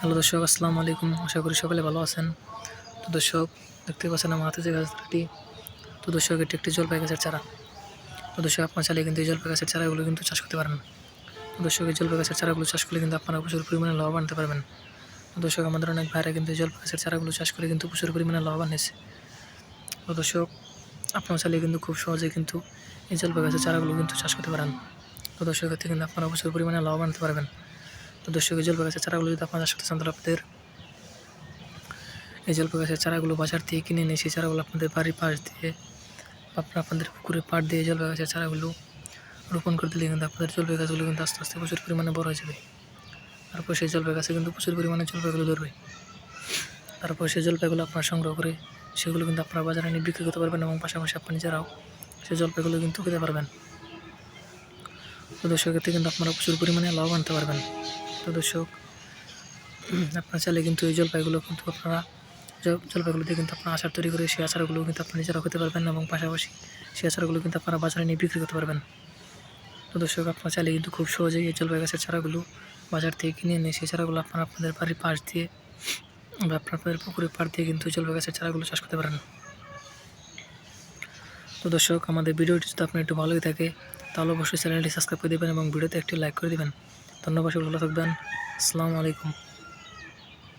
Hello দর্শক, আসসালামু আলাইকুম। আশা করি সকলে ভালো আছেন। তো দর্শক, দেখতে পাচ্ছেন আমার হাতে যে গাছটি। তো দর্শক, এটি একটি জলপাই গাছের চারা। তো দর্শক, আপনার চাইলে কিন্তু এই জলপাই গাছের চারাগুলো কিন্তু চাষ করতে পারেন। দর্শক, এই জলপাই গাছের চারাগুলো চাষ করলে কিন্তু আপনারা প্রচুর পরিমাণে লাভবান হতে পারবেন। দর্শক, আমাদের অনেক ভাইরা কিন্তু এই জলপাই গাছের চারাগুলো চাষ করে কিন্তু প্রচুর পরিমাণে লাভবান হয়েছে তো দর্শক, আপনার চাইলে কিন্তু খুব সহজে কিন্তু এই জলপাই গাছের চারাগুলো কিন্তু চাষ করতে পারেন। তো দর্শক, এতে কিন্তু আপনারা প্রচুর পরিমাণে লাভবান হতে পারবেন। তো দর্শক এই জলপাই গাছের চারাগুলো যদি আপনারা সাথে চান তাহলে আপনাদের এই জলপাই গাছের চারাগুলো বাজার থেকে কিনে নিয়ে সেই চারাগুলো আপনাদের বাড়ির পাশ দিয়ে আপনার আপনাদের পুকুরে পাড় দিয়ে জলপাই গাছের চারাগুলো রোপণ করে দিলে কিন্তু আপনাদের জলপাই গাছগুলো কিন্তু আস্তে আস্তে প্রচুর পরিমাণে বড় হয়ে যাবে। তারপর সেই জলপাই গাছে কিন্তু প্রচুর পরিমাণে জলপাইগুলো ধরবে। তারপর সেই জলপাইগুলো আপনারা সংগ্রহ করে সেগুলো কিন্তু আপনারা বাজারে নিয়ে বিক্রি করতে পারবেন এবং পাশাপাশি আপনি নিজেরাও সেই জলপাইগুলো কিন্তু খেতে পারবেন। তো এতে কিন্তু আপনারা প্রচুর পরিমাণে লাভ আনতে পারবেন। তো দর্শক আপনার চাইলে কিন্তু এই জলপাইগুলো কিন্তু আপনারা জলপাইগুলো দিয়ে কিন্তু আপনারা আচার তৈরি করে সেই আচারগুলো কিন্তু আপনারা নিজেরা খেতে পারবেন এবং পাশাপাশি সেই আচারগুলো কিন্তু আপনারা বাজারে নিয়ে বিক্রি করতে পারবেন। তো দর্শক, আপনারা চাইলে কিন্তু খুব সহজেই এই জলপাই গাছের চারাগুলো বাজার থেকে কিনে এনে সেই চারাগুলো আপনারা আপনাদের বাড়ির পাশ দিয়ে বা আপনাদের পুকুরের পাড় দিয়ে কিন্তু জলপাই গাছের চারাগুলো চাষ করতে পারেন। তো দর্শক, আমাদের ভিডিওটি যদি আপনার একটু ভালোই থাকে, তাহলে অবশ্যই চ্যানেলটি সাবস্ক্রাইব করে দেবেন এবং ভিডিওতে একটি লাইক করে দেবেন। ধন্যবাদ সবাই ভালো থাকবেন। আসসালামু আলাইকুম।